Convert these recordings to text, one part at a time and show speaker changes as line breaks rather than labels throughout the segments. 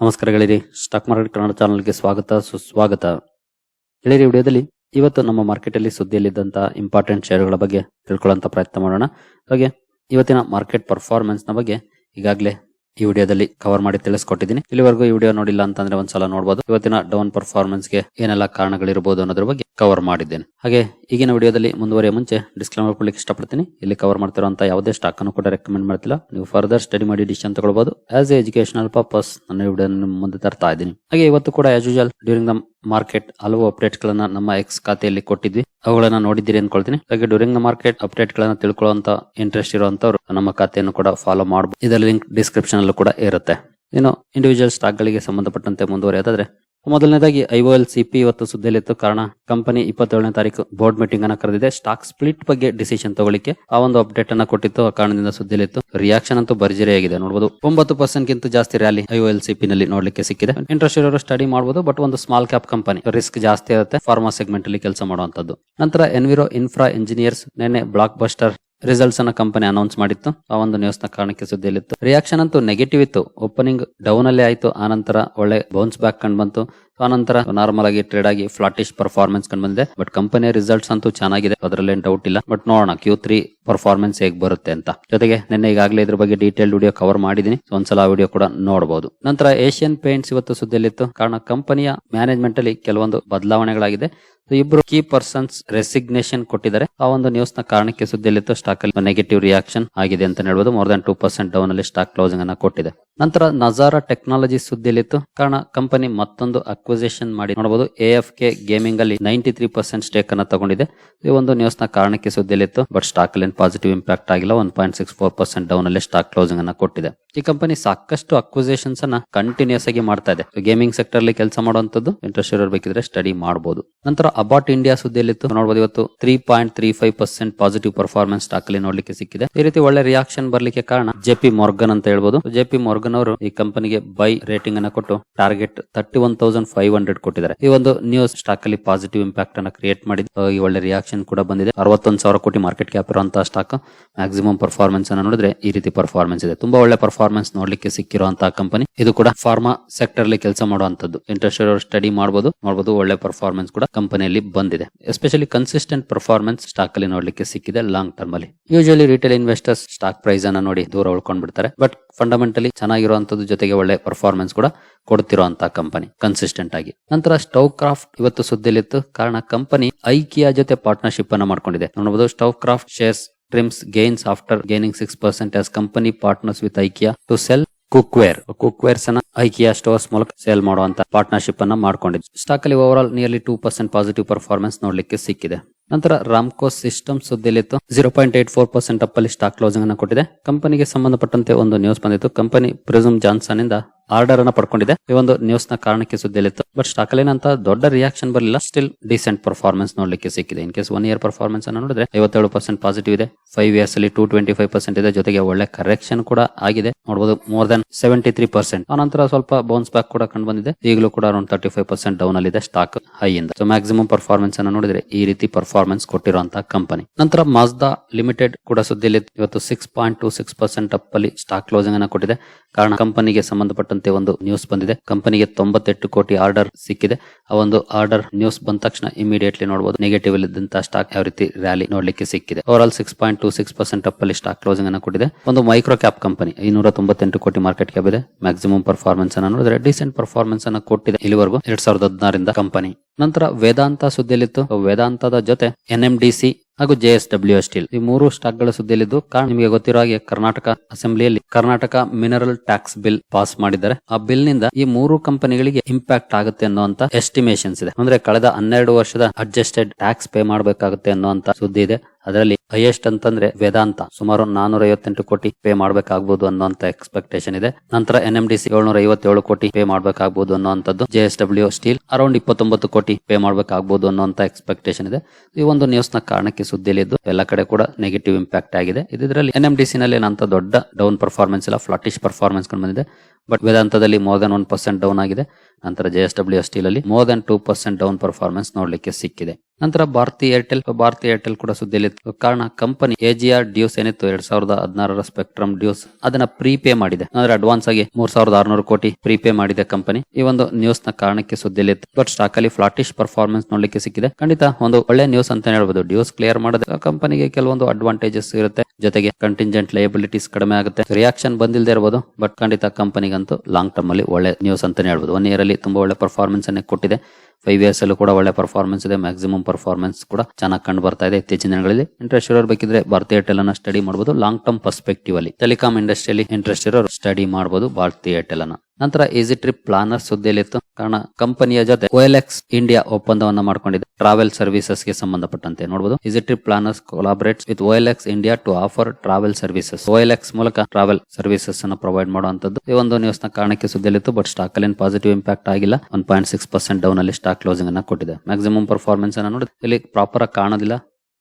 ನಮಸ್ಕಾರಗಳಿರಿ stock market Kannada ಚಾನಲ್ಗೆ ಸ್ವಾಗತ, ಸುಸ್ವಾಗತ. ಗೆಳೆಯರಿ ವಿಡಿಯೋದಲ್ಲಿ ಇವತ್ತು ನಮ್ಮ ಮಾರ್ಕೆಟ್ ಅಲ್ಲಿ ಸುದ್ದಿಯಲ್ಲಿದ್ದಂತ ಇಂಪಾರ್ಟೆಂಟ್ ಶೇರುಗಳ ಬಗ್ಗೆ ತಿಳ್ಕೊಳ್ಳುವಂತ ಪ್ರಯತ್ನ ಮಾಡೋಣ. ಹಾಗೆ ಇವತ್ತಿನ ಮಾರ್ಕೆಟ್ ಪರ್ಫಾರ್ಮೆನ್ಸ್ನ ಬಗ್ಗೆ ಈಗಾಗಲೇ ಈ ವಿಡಿಯೋದಲ್ಲಿ ಕವರ್ ಮಾಡಿ ತಿಳಿಸ್ಕೊಟ್ಟಿದ್ದೀನಿ. ಇಲ್ಲಿವರೆಗೂ ಈ ವಿಡಿಯೋ ನೋಡಿಲ್ಲ ಅಂತಂದ್ರೆ ಒಂದ್ಸಲ ನೋಡಬಹುದು ಇವತ್ತಿನ ಡೌನ್ ಪರ್ಫಾರ್ಮೆನ್ಸ್ಗೆ ಏನೆಲ್ಲ ಕಾರಣಗಳಿರಬಹುದು ಅನ್ನೋದ್ರ ಬಗ್ಗೆ ಕವರ್ ಮಾಡಿದ್ದೇನೆ. ಹಾಗೆ ಈಗಿನ ವಿಡಿಯೋದಲ್ಲಿ ಮುಂದುವರೆಯ ಮುಂಚೆ ಡಿಸ್ಕ್ಲೇಮರ್ ಕೊಡ್ಲಿಕ್ಕೆ ಇಷ್ಟಪಡ್ತೀನಿ. ಇಲ್ಲಿ ಕವರ್ ಮಾಡ್ತಿರುವಂತ ಯಾವುದೇ ಸ್ಟಾಕ್ ಅನ್ನು ಕೂಡ ರೆಕಮೆಂಡ್ ಮಾಡ್ತಿಲ್ಲ. ನೀವು ಫರ್ದರ್ ಸ್ಟಡಿ ಮಾಡಿ ಡಿಸಿಷನ್ ತಗೊಳ್ಬಹುದು ಆಸ್ ಎ ಎಜುಕೇಶನಲ್ ಪರ್ಪಸ್ ನನ್ನ ವಿಡಿಯೋ ಮುಂದೆ ತರ್ತಾ ಇದ್ದೀನಿ. ಹಾಗೆ ಇವತ್ತು ಕೂಡ as usual during the market ಹಲವು ಅಪ್ಡೇಟ್ ಗಳನ್ನ ನಮ್ಮ ಎಕ್ಸ್ ಖಾತೆಯಲ್ಲಿ ಕೊಟ್ಟಿದ್ವಿ. ಅವುಗಳನ್ನ ನೋಡಿದ್ದೀರಿ ಅನ್ಕೊಳ್ತೀನಿ ಹಾಗೆ ಡ್ಯೂರಿಂಗ್ ದ ಮಾರ್ಕೆಟ್ ಅಪ್ಡೇಟ್ ಗಳನ್ನ ತಿಳ್ಕೊಳ್ಳುವಂತ ಇಂಟ್ರೆಸ್ಟ್ ಇರುವಂತವ್ರು ನಮ್ಮ ಖಾತೆಯನ್ನು ಕೂಡ ಫಾಲೋ ಮಾಡಬಹುದು ಇದರ ಲಿಂಕ್ ಡಿಸ್ಕ್ರಿಪ್ಷನ್ ಅಲ್ಲೂ ಕೂಡ ಇರುತ್ತೆ. ಇನ್ನು ಇಂಡಿವಿಜುವಲ್ ಸ್ಟಾಕ್ ಗಳಿಗೆ ಸಂಬಂಧಪಟ್ಟಂತೆ ಮುಂದುವರಿಯೋದಾದ್ರೆ ಮೊದಲನೇದಾಗಿ ಐಒಎಲ್ ಸಿಪಿ ಇವತ್ತು ಸುದ್ದಿಯಲ್ಲಿತ್ತು. ಕಾರಣ, ಕಂಪನಿ ಇಪ್ಪತ್ತೇಳನೇ ತಾರೀಕು ಬೋರ್ಡ್ ಮೀಟಿಂಗ್ ಅನ್ನ ಕರೆದಿದೆ. ಸ್ಟಾಕ್ ಸ್ಪ್ಲಿಟ್ ಬಗ್ಗೆ ಡಿಸಿಷನ್ ತಗೊಳ್ಳಿಕ್ಕೆ ಆ ಒಂದು ಅಪ್ಡೇಟ್ ಅನ್ನ ಕೊಟ್ಟಿತ್ತು. ಆ ಕಾರಣದಿಂದ ಸುದ್ದಿಯಲ್ಲಿತ್ತು. ರಿಯಾಕ್ಷನ್ ಅಂತೂ ಭರ್ಜರಿಯಾಗಿದೆ ನೋಡಬಹುದು ಒಂಬತ್ತು ಪರ್ಸೆಂಟ್ ಗಿಂತ ಜಾಸ್ತಿ ರ್ಯಾಲಿ ಐಒಎಲ್ ಸಿಪಿ ನಲ್ಲಿ ನೋಡ್ಲಿಕ್ಕೆ ಸಿಕ್ಕಿದೆ. ಇಂಟ್ರೆಸ್ಟ್ ಇರೋರು ಸ್ಟಡಿ ಮಾಡಬಹುದು ಬಟ್ ಒಂದು ಸ್ಮಾಲ್ ಕ್ಯಾಪ್ ಕಂಪನಿ ರಿಸ್ಕ್ ಜಾಸ್ತಿ ಇರುತ್ತೆ. ಫಾರ್ಮಾ ಸೆಗ್ಮೆಂಟ್ ಅಲ್ಲಿ ಕೆಲಸ ಮಾಡುವಂತದ್ದು ನಂತರ ಎನ್ವಿರೋ ಇನ್ಫ್ರಾ ಇಂಜಿನಿಯರ್ಸ್ ನಿನ್ನೆ ಬ್ಲಾಕ್ ಬಸ್ಟರ್ ರಿಸಲ್ಟ್ಸ್ ಅನ್ನ ಕಂಪನಿ ಅನೌನ್ಸ್ ಮಾಡಿತ್ತು. ಆ ಒಂದು ನ್ಯೂಸ್ನ ಕಾರಣಕ್ಕೆ ಸುದ್ದಿಯಲ್ಲಿತ್ತು. ರಿಯಾಕ್ಷನ್ ಅಂತೂ ನೆಗೆಟಿವ್ ಇತ್ತು. ಓಪನಿಂಗ್ ಡೌನ್ ಅಲ್ಲಿ ಆಯ್ತು. ಆನಂತರ ಒಳ್ಳೆ ಬೌನ್ಸ್ ಬ್ಯಾಕ್ ಕಂಡು ಬಂತು. ಆನಂತರ ನಾರ್ಮಲ್ ಆಗಿ ಟ್ರೇಡ್ ಆಗಿ ಫ್ಲಾಟಿಶ್ ಪರ್ಫಾರ್ಮೆನ್ಸ್ ಕಂಡು ಬಂದಿದೆ. ಬಟ್ ಕಂಪನಿಯ ರಿಸಲ್ಟ್ಸ್ ಅಂತೂ ಚೆನ್ನಾಗಿದೆ. ಅದರಲ್ಲಿ ಡೌಟ್ ಇಲ್ಲ. ಬಟ್ ನೋಡೋಣ ಕ್ಯೂ ತ್ರೀ ಪರ್ಫಾರ್ಮೆನ್ಸ್ ಹೇಗೆ ಬರುತ್ತೆ ಅಂತ. ಜೊತೆಗೆ ನಿನ್ನೆ ಈಗಾಗಲೇ ಇದ್ರ ಬಗ್ಗೆ ಡೀಟೇಲ್ ವಿಡಿಯೋ ಕವರ್ ಮಾಡಿದೀನಿ ಒಂದ್ಸಲ ಆ ವಿಡಿಯೋ ಕೂಡ ನೋಡಬಹುದು ನಂತರ ಏಷ್ಯನ್ ಪೇಂಟ್ಸ್ ಇವತ್ತು ಸುದ್ದಿಯಲ್ಲಿತ್ತು. ಕಾರಣ ಕಂಪನಿಯ ಮ್ಯಾನೇಜ್ಮೆಂಟ್ ಅಲ್ಲಿ ಕೆಲವೊಂದು ಬದಲಾವಣೆಗಳಾಗಿದೆ. ಇಬ್ರು ಕೀ ಪರ್ಸನ್ಸ್ ರೆಸಿಗ್ನೇಷನ್ ಕೊಟ್ಟಿದ್ದಾರೆ. ಆ ಒಂದು ನ್ಯೂಸ್ನ ಕಾರಣಕ್ಕೆ ಸುದ್ದಿಯಲ್ಲಿತ್ತು. ಸ್ಟಾಕ್ ಅಲ್ಲಿ ನೆಗೆಟಿವ್ ರಿಯಾಕ್ಷನ್ ಆಗಿದೆ ಅಂತ ಹೇಳ್ಬೋದು. More than two percent down ಅಲ್ಲಿ ಸ್ಟಾಕ್ ಕ್ಲೋಸಿಂಗ್ ಅನ್ನ ಕೊಟ್ಟಿದೆ. ನಂತರ ನಜಾರಾ ಟೆಕ್ನಾಲಜಿ ಸುದ್ದಿಯಲ್ಲಿತ್ತು. ಕಾರಣ ಕಂಪನಿ ಮತ್ತೊಂದು ಅಕ್ವಿಸೇಷನ್ ಮಾಡಿ ನೋಡಬಹುದು. ಎ ಎಫ್ ಕೆ ಗೇಮಿಂಗ್ ಅಲ್ಲಿ ನೈಂಟಿ ತ್ರೀ ಪರ್ಸೆಂಟ್ ಸ್ಟೇಕ್ ಅನ್ನ ತಗೊಂಡಿದೆ. ಈ ಒಂದು ನ್ಯೂಸ್ನ ಕಾರಣಕ್ಕೆ ಸುದ್ದಿಲಿತ್ತು ಬಟ್ ಸ್ಟಾಕ್ ಅಲ್ಲಿ ಪಾಸಿಟಿವ್ ಇಂಪ್ಯಾಕ್ಟ್ ಆಗಿಲ್ಲ. One point six four percent down ಅಲ್ಲಿ ಸ್ಟಾಕ್ ಕ್ಲೋಸಿಂಗ್ ಅನ್ನ ಕೊಟ್ಟಿದೆ. ಈ ಕಂಪನಿ ಸಾಕಷ್ಟು ಅಕ್ವಿಸೇಷನ್ಸ್ ಅನ್ನ ಕಂಟಿನ್ಯೂಸ್ ಆಗಿ ಮಾಡ್ತಾ ಇದೆ. ಗೇಮಿಂಗ್ ಸೆಕ್ಟರ್ ಅಲ್ಲಿ ಕೆಲಸ ಮಾಡುವಂತದ್ದು ಇಂಟ್ರೆಸ್ಟ್ ಇರೋರು ಬೇಕಿದ್ರೆ ಸ್ಟಡಿ ಮಾಡಬಹುದು ನಂತರ ಅಬಾಟ್ ಇಂಡಿಯಾ ಸುದ್ದಿಯಲ್ಲಿತ್ತು. ನೋಡಬಹುದು ಇವತ್ತು three point three five percent positive performance stock ಅಲ್ಲಿ ನೋಡ್ಲಿಕ್ಕೆ ಸಿಕ್ಕಿದೆ. ಈ ರೀತಿ ಒಳ್ಳೆ ರಿಯಾಕ್ಷನ್ ಬರ್ಲಿಕ್ಕೆ ಕಾರಣ ಜೆ ಪಿ ಮಾರ್ಗನ್ ಅಂತ ಹೇಳ್ಬಹುದು ಜೆ ಪಿ ಮಾರ್ಗನ್ ಅವರು ಈ ಕಂಪನಿಗೆ ಬೈ ರೇಟಿಂಗ್ ಅನ್ನ ಕೊಟ್ಟು target thirty one thousand five hundred ಕೊಟ್ಟಿದ್ದಾರೆ. ಈ ಒಂದು ನ್ಯೂಸ್ ಸ್ಟಾಕ್ ಅಲ್ಲಿ ಪಾಸಿಟಿವ್ ಇಂಪ್ಯಾಕ್ಟ್ ಅನ್ನ ಕ್ರಿಯೇಟ್ ಮಾಡಿದ್ದು ಈ ಒಳ್ಳೆ ರಿಯಾಕ್ಷನ್ ಕೂಡ ಬಂದಿದೆ. ಅರವತ್ತೊಂದು ಸಾವಿರ ಕೋಟಿ ಮಾರ್ಕೆಟ್ ಕ್ಯಾಪ್ ಇರುವಂತಹ ಸ್ಟಾಕ್ ಮ್ಯಾಕ್ಸಿಮಮ್ ಪರ್ಫಾರ್ಮೆನ್ಸ್ ಅನ್ನ ನೋಡಿದ್ರೆ ಈ ರೀತಿ ಪರ್ಫಾರ್ಮೆನ್ಸ್ ಇದೆ. ತುಂಬಾ ಒಳ್ಳೆ ಪರ್ಫಾರ್ಮೆನ್ಸ್ ನೋಡ್ಲಿಕ್ಕೆ ಸಿಕ್ಕಿರುವಂತಹ ಕಂಪನಿ ಇದು ಕೂಡ ಫಾರ್ಮಾ ಸೆಕ್ಟರ್ ಅಲ್ಲಿ ಕೆಲಸ ಮಾಡುವಂತದ್ದು ಇಂಟ್ರೆಸ್ಟ್ ಸ್ಟಡಿ ಮಾಡಬಹುದು ನೋಡಬಹುದು ಒಳ್ಳೆ ಪರ್ಫಾರ್ಮೆನ್ಸ್ ಕೂಡ ಕಂಪನಿಯಲ್ಲಿ ಬಂದಿದೆ. ಎಸ್ಪೆಷಲಿ ಕನ್ಸಿಸ್ಟೆಂಟ್ ಪರ್ಫಾರ್ಮೆನ್ಸ್ ಸ್ಟಾಕ್ ಅಲ್ಲಿ ನೋಡ್ಲಿಕ್ಕೆ ಸಿಕ್ಕಿದೆ ಲಾಂಗ್ ಟರ್ಮ್ ಅಲ್ಲಿ. Usually retail investors stock price ಅನ್ನ ನೋಡಿ ದೂರ ಉಳ್ಕೊಂಡ್ ಬಿಡ್ತಾರೆ ಬಟ್ ಫಂಡಮೆಂಟಲಿ ಚೆನ್ನಾಗಿರುವಂತದ್ದು ಜೊತೆಗೆ ಒಳ್ಳೆ ಪರ್ಫಾರ್ಮೆನ್ಸ್ ಕೂಡ ಕೊಡ್ತಿರುವಂತಹ ಕಂಪನಿ ಕನ್ಸಿಸ್ಟೆಂಟ್ ಆಗಿ. ನಂತರ ಸ್ಟವ್ ಕ್ರಾಫ್ಟ್ ಇವತ್ತು ಸುದ್ದಿಲಿತ್ತು ಕಾರಣ ಕಂಪನಿ ಐಕಿಯಾ ಜೊತೆ ಪಾರ್ಟ್ನರ್ಶಿಪ್ ಅನ್ನ ಮಾಡ್ಕೊಂಡಿದೆ. ನೋಡಬಹುದು Stove Kraft shares trims gains after gaining six percent as company partners with IKEA to sell cookware cookwares ಅನ್ನ ಐಕಿಯಾ ಸ್ಟೋರ್ಸ್ ಮೂಲಕ ಸೇಲ್ ಮಾಡುವಂತ ಪಾರ್ಟ್ನರ್ಶಿಪ್ ಅನ್ನ ಮಾಡ್ಕೊಂಡಿದ್ದು. ಸ್ಟಾಕ್ ಅಲ್ಲಿ overall nearly two percent positive performance ನೋಡ್ಲಿಕ್ಕೆ ಸಿಕ್ಕಿದೆ. ನಂತರ Ramco system ಸುದ್ದಿಲಿತ್ತು zero point eight four percent up ಅಲ್ಲಿ ಸ್ಟಾಕ್ ಕ್ಲೋಸಿಂಗ್ ಅನ್ನು ಕೊಟ್ಟಿದೆ. ಕಂಪನಿಗೆ ಸಂಬಂಧಪಟ್ಟಂತೆ ಒಂದು ನ್ಯೂಸ್ ಬಂದಿತ್ತು. ಕಂಪನಿ ಪ್ರಿಸಮ್ ಜಾನ್ಸನ್ ಇಂದ ಆರ್ಡರ್ ಅನ್ನ ಪಡ್ಕೊಂಡಿದೆ. ಈ ಒಂದು ನ್ಯೂಸ್ನ ಕಾರಣಕ್ಕೆ ಸುದ್ದಿಯಲ್ಲಿತ್ತು. ಬಟ್ ಸ್ಟಾಕ್ ಅಲ್ಲಿ ಅಂತ ದೊಡ್ಡ ರಿಯಾಕ್ಷನ್ ಬರಲಿಲ್ಲ. ಸ್ಟಿಲ್ ಡಿಸೆಂಟ್ ಪರ್ಫಾರ್ಮೆನ್ಸ್ ನೋಡ್ಲಿಕ್ಕೆ ಸಿಕ್ಕಿದೆ. In case one year performance ಅನ್ನು ನೋಡಿದ್ರೆ ಐವತ್ತೇಳು ಪರ್ಸೆಂಟ್ ಪಾಸಿಟಿವ್ ಇದೆ. ಫೈವ್ ಇಯರ್ಸ್ ಅಲ್ಲಿ ಟೂ ಟ್ವೆಂಟಿ ಫೈವ್ ಪರ್ಸೆಂಟ್ ಇದೆ. ಜೊತೆಗೆ ಒಳ್ಳೆ ಕರೆಕ್ಷನ್ ಕೂಡ ಆಗಿದೆ. ನೋಡಬಹುದು more than seventy three percent ಆನಂತರ ಸ್ವಲ್ಪ ಬೌನ್ಸ್ ಬ್ಯಾಕ್ ಕೂಡ ಕಂಡು ಬಂದಿದೆ. ಈಗಲೂ ಕೂಡ around thirty five percent down ಅಲ್ಲಿ ಇದೆ ಸ್ಟಾಕ್ ಹೈ ಇಂದ ಸೊ ಮ್ಯಾಕ್ಸಿಮಮ್ ಪರ್ಫಾರ್ಮೆನ್ಸ್ ಅನ್ನು ನೋಡಿದ್ರೆ ಈ ರೀತಿ ಪರ್ಫಾರ್ಮೆನ್ಸ್ ಕೊಟ್ಟಿರುವಂತಹ ಕಂಪನಿ ನಂತರ ಮಾಸ್ದಾ ಲಿಮಿಟೆಡ್ ಕೂಡ ಸುದ್ದಿಯಲ್ಲಿ ಇವತ್ತು six point two six percent up ಅಲ್ಲಿ ಸ್ಟಾಕ್ ಕ್ಲೋಸಿಂಗ್ ಅನ್ನ ಕೊಟ್ಟಿದೆ. ಕಾರಣ ಕಂಪನಿಗೆ ಸಂಬಂಧಪಟ್ಟಂತೆ ಒಂದು ನ್ಯೂಸ್ ಬಂದಿದೆ. ಕಂಪನಿಗೆ ತೊಂಬತ್ತೆಂಟು ಕೋಟಿ ಆರ್ಡರ್ ಸಿಕ್ಕಿದೆ. ಆ ಒಂದು ಆರ್ಡರ್ ನ್ಯೂಸ್ ಬಂದ ತಕ್ಷಣ ಇಮಿಡಿಯೇಟ್ಲಿ ನೋಡಬಹುದು ನೆಗೆಟಿವ್ ಇದ್ದಂತಹ ಸ್ಟಾಕ್ ಯಾವ ರೀತಿ ರ್ಯಾಲಿ ನೋಡ್ಲಿಕ್ಕೆ ಸಿಕ್ಕಿದೆ. Overall six point two six percent up ಅಲ್ಲಿ ಸ್ಟಾಕ್ ಕ್ಲೋಸಿಂಗ್ ಅನ್ನು ಕೊಟ್ಟಿದೆ. ಒಂದು ಮೈಕ್ರೋ ಕ್ಯಾಪ್ ಕಂಪನಿ ಇನ್ನೂರ ತೊಂಬತ್ತೆಂಟು ಕೋಟಿ ಮಾರ್ಕೆಟ್ ಕ್ಯಾಪ್ ಇದೆ. ಮ್ಯಾಕ್ಸಿಮಮ್ ಪರ್ಫಾರ್ಮೆನ್ಸ್ ಅನ್ನು ನೋಡಿದ್ರೆ ಡಿಸೆಂಟ್ ಪರ್ಫಾರ್ಮೆನ್ಸ್ ಅನ್ನು ಕೊಟ್ಟಿದೆ ಇಲ್ಲಿವರೆಗೂ. ಎರಡ್ ಸಾವಿರದ ಹದಿನಾರರಿಂದ ಕಂಪನಿ ನಂತರ ವೇದಾಂತ ಸುದ್ದಿಯಲ್ಲಿತ್ತು. ವೇದಾಂತದ ಜೊತೆ ಎನ್ ಎಂ ಡಿ ಸಿ ಹಾಗೂ ಜೆ ಎಸ್ ಡಬ್ಲ್ಯೂ ಸ್ಟೀಲ್. ಈ ಮೂರು ಸ್ಟಾಕ್ಗಳ ಸುದ್ದಿಯಲ್ಲಿದ್ದು, ಕಾರಣ ನಿಮಗೆ ಗೊತ್ತಿರೋ ಹಾಗೆ Karnataka ಅಸೆಂಬ್ಲಿಯಲ್ಲಿ Karnataka mineral tax bill pass ಮಾಡಿದ್ದಾರೆ. ಆ ಬಿಲ್ನಿಂದ ಈ ಮೂರು ಕಂಪನಿಗಳಿಗೆ ಇಂಪ್ಯಾಕ್ಟ್ ಆಗುತ್ತೆ ಅನ್ನುವಂತ ಎಸ್ಟಿಮೇಷನ್ಸ್ ಇದೆ. ಅಂದ್ರೆ ಕಳೆದ ಹನ್ನೆರಡು ವರ್ಷದ ಅಡ್ಜಸ್ಟೆಡ್ ಟ್ಯಾಕ್ಸ್ ಪೇ ಮಾಡಬೇಕಾಗುತ್ತೆ ಅನ್ನುವಂತ ಸುದ್ದಿ ಇದೆ. ಅದರಲ್ಲಿ ಹೈಯೆಸ್ಟ್ ಅಂತಂದ್ರೆ ವೇದಾಂತ. ಸುಮಾರು ನಾನೂರ ಐವತ್ತೆಂಟು ಕೋಟಿ ಪೇ ಮಾಡಬೇಕಾಗಬಹುದು ಅನ್ನುವಂತ ಎಕ್ಸ್ಪೆಕ್ಟೇಷನ್ ಇದೆ. ನಂತರ ಎನ್ ಎಂ ಡಿ ಏಳ್ನೂರ ಐವತ್ತೇಳು ಕೋಟಿ ಪೇ ಮಾಡಬೇಕಾಗಬಹುದು ಅನ್ನುವಂಥದ್ದು. J S W steel around ಇಪ್ಪತ್ತೊಂಬತ್ತು ಕೋಟಿ ಪೇ ಮಾಡಬೇಕಾಗಬಹುದು ಅನ್ನುವಂತ ಎಕ್ಸ್ಪೆಕ್ಟೇಷನ್ ಇದೆ. ಈ ಒಂದು ನ್ಯೂಸ್ನ ಕಾರಣಕ್ಕೆ ಸುದ್ದಿಯಲ್ಲಿದ್ದು ಎಲ್ಲ ಕಡೆ ಕೂಡ ನೆಗೆಟಿವ್ ಇಂಪ್ಯಾಕ್ಟ್ ಆಗಿದೆ. ಇದರಲ್ಲಿ ಎನ್ ಎಂ ಡಿ ನಲ್ಲಿ ಏನಂತ ದೊಡ್ಡ ಡೌನ್ ಪರ್ಫಾರ್ಮೆನ್ಸ್ ಇಲ್ಲ ಫ್ಲಾಟಿಶ್ ಪರ್ಫಾರ್ಮೆನ್ಸ್ ಕಂಡು ಬಂದಿದೆ. But ವೇದಾಂತದಲ್ಲಿ more than one percent down ಆಗಿದೆ. ನಂತರ ಜೆ ಎಸ್ ಡಬ್ಲ್ಯೂ ಸ್ಟೀಲ್ ಅಲ್ಲಿ more than two percent down performance ನೋಡ್ಲಿಕ್ಕೆ ಸಿಕ್ಕಿದೆ. ನಂತರ ಭಾರತಿ ಏರ್ಟೆಲ್ ಭಾರತಿ ಏರ್ಟೆಲ್ ಕೂಡ ಸುದ್ದಿಯಲ್ಲಿತ್ತು ಕಾರಣ, ಕಂಪನಿ ಎಜಿಆರ್ ಡ್ಯೂಸ್ ಏನಿತ್ತು, ಎರಡ್ ಸಾವಿರದ ಹದಿನಾರರ ಸ್ಪೆಕ್ಟ್ರಮ್ ಡ್ಯೂಸ್ ಅದನ್ನ ಪ್ರೀಪೇ ಮಾಡಿದೆ. ಅಂದ್ರೆ ಅಡ್ವಾನ್ಸ್ ಆಗಿ ಮೂರ್ ಸಾವಿರದ ಆರ್ನೂರು ಕೋಟಿ ಪ್ರೀಪೇ ಮಾಡಿದೆ ಕಂಪನಿ. ಈ ಒಂದು ನ್ಯೂಸ್ನ ಕಾರಣಕ್ಕೆ ಸುದ್ದಿಯಲ್ಲಿತ್ತು ಬಟ್ ಸ್ಟಾಕ್ ಅಲ್ಲಿ ಫ್ಲಾಟಿಶ್ ಪರ್ಫಾರ್ಮೆನ್ಸ್ ನೋಡ್ಲಿಕ್ಕೆ ಸಿಕ್ಕಿದೆ. ಖಂಡಿತ ಒಂದು ಒಳ್ಳೆ ನ್ಯೂಸ್ ಅಂತ ಹೇಳ್ಬೋದು. ಡ್ಯೂಸ್ ಕ್ಲಿಯರ್ ಮಾಡಿದ್ರೆ ಕಂಪನಿಗೆ ಕೆಲವೊಂದು ಅಡ್ವಾಂಟೇಜಸ್ ಇರುತ್ತೆ. ಜೊತೆಗೆ ಕಂಟಿಂಜೆಂಟ್ ಲಯಬಿಲಿಟೀಸ್ ಕಡಿಮೆ ಆಗುತ್ತೆ. ರಿಯಾಕ್ಷನ್ ಬಂದಿಲ್ಲದೆ ಇರಬಹುದು ಬಟ್ ಖಂಡಿತ ಕಂಪನಿಗಂತೂ ಲಾಂಗ್ ಟರ್ಮ್ ಅಲ್ಲಿ ಒಳ್ಳೆ ನ್ಯೂಸ್ ಅಂತಾನೆ ಹೇಳ್ಬೋದು. ಒನ್ ಇಯರ್ ಅಲ್ಲಿ ತುಂಬಾ ಒಳ್ಳೆ ಪರ್ಫಾರ್ಮೆನ್ಸ್ ಅನ್ನೇ ಕೊಟ್ಟಿದೆ. ಫೈವ್ ಇಯರ್ಸ್ ಅಲ್ಲೂ ಕೂಡ ಒಳ್ಳೆ ಪರ್ಫಾರ್ಮೆನ್ಸ್ ಇದೆ ಮ್ಯಾಕ್ಸಿಮಮ್ ಪರ್ಫಾರ್ಮೆನ್ಸ್ ಕೂಡ ಚೆನ್ನಾಗಿ ಕಂಡು ಬರ್ತಾ ಇದೆ ಇತ್ತೀಚಿನ ದಿನಗಳಲ್ಲಿ. ಇಂಟ್ರೆಸ್ಟ್ ಇರೋರು ಬೇಕಿದ್ರೆ ಭಾರತೀಯ ಏರ್ಟೆಲ್ ಅನ್ನ ಸ್ಟಡಿ ಮಾಡಬಹುದು ಲಾಂಗ್ ಟರ್ಮ್ ಪರ್ಸ್ಪೆಕ್ಟಿವ್ ಅಲ್ಲಿ. ಟೆಲಿಕಾಂ ಇಂಡಸ್ಟ್ರಿಯಲ್ಲಿ ಇಂಟ್ರೆಸ್ಟ್ ಇರೋರು ಸ್ಟಡಿ ಮಾಡಬಹುದು ಭಾರತೀಯ ಏರ್ಟೆಲ್ ಅನ್ನ. ನಂತರ ಈಸಿ ಟ್ರಿಪ್ ಪ್ಲಾನರ್ ಸುದ್ದಿಯಲ್ಲಿತ್ತು. ಕಾರಣ, ಕಂಪನಿಯ ಜೊತೆ ಓಎಲ್ಎಕ್ಸ್ ಇಂಡಿಯಾ ಒಪ್ಪಂದವನ್ನ ಮಾಡಿಕೊಂಡಿದೆ. ಟ್ರಾವೆಲ್ ಸರ್ವಿಸಸ್ಗೆ ಸಂಬಂಧಪಟ್ಟಂತೆ ನೋಡಬಹುದು Easy Trip Planners collaborates with OLX India to offer travel services OLX ಮೂಲಕ ಟ್ರಾವೆಲ್ ಸರ್ವಿಸಸ್ ಅನ್ನು ಪ್ರೊವೈಡ್ ಮಾಡುವಂತದ್ದು ಈ ಒಂದು ನ್ಯೂಸ್ನ ಕಾರಣಕ್ಕೆ ಸುದ್ದಿಯಲ್ಲಿತ್ತು. ಬಟ್ ಸ್ಟಾಕ್ ಅಲ್ಲಿ ಪಾಸಿಟಿವ್ ಇಂಪ್ಯಾಕ್ಟ್ ಆಗಿಲ್ಲ. One point six percent down ಅಲ್ಲಿ ಸ್ಟಾಕ್ ಕ್ಲೋಸಿಂಗ್ ಅನ್ನ ಕೊಟ್ಟಿದೆ. ಮ್ಯಾಕ್ಸಿಮಮ್ ಪರ್ಫಾರ್ಮೆನ್ಸ್ ಅನ್ನ ನೋಡಿ ಇಲ್ಲಿ ಪ್ರಾಪರ್ ಆಗಿ ಕಾಣೋದಿಲ್ಲ.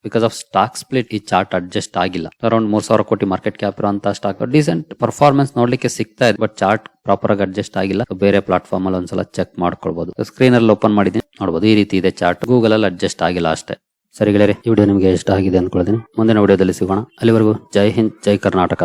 ಬಿಕಾಸ್ ಆಫ್ ಸ್ಟಾಕ್ ಸ್ಪ್ಲಿಟ್ ಈ ಚಾರ್ಟ್ ಅಡ್ಜಸ್ಟ್ ಆಗಿಲ್ಲ. ಅರೌಂಡ್ ಮೂರ್ ಸಾವಿರ ಕೋಟಿ ಮಾರ್ಕೆಟ್ ಕ್ಯಾಪ್ ಇರುವಂತಹ ಸ್ಟಾಕ್ ಡಿಸೆಂಟ್ ಪರ್ಫಾರ್ಮೆನ್ಸ್ ನೋಡ್ಲಿಕ್ಕೆ ಸಿಗ್ತಾ ಇದೆ ಬಟ್ ಚಾರ್ಟ್ ಪ್ರಾಪರ್ ಆಗಿ ಅಡ್ಜಸ್ಟ್ ಆಗಿಲ್ಲ. ಬೇರೆ ಪ್ಲಾಟ್ಫಾರ್ಮ್ ಅಲ್ಲಿ ಒಂದ್ಸಲ ಚೆಕ್ ಮಾಡ್ಕೊಳ್ಬಹುದು ಸ್ಕ್ರೀನ್ ಅಲ್ಲಿ ಓಪನ್ ಮಾಡಿದ್ದೀನಿ ನೋಡಬಹುದು ಈ ರೀತಿ ಇದೆ ಚಾರ್ಟ್ ಗೂಗಲ್ ಅಲ್ಲಿ ಅಡ್ಜಸ್ಟ್ ಆಗಿಲ್ಲ ಅಷ್ಟೇ. ಸರಿ ಗೆಳೆಯರೆ, ಈ ವಿಡಿಯೋ ನಿಮಗೆ ಇಷ್ಟ ಆಗಿದೆ ಅನ್ಕೊಳ್ತೀನಿ. ಮುಂದಿನ ವಿಡಿಯೋದಲ್ಲಿ ಸಿಗೋಣ. ಅಲ್ಲಿವರೆಗೂ ಜೈ ಹಿಂದ್, ಜೈ ಕರ್ನಾಟಕ.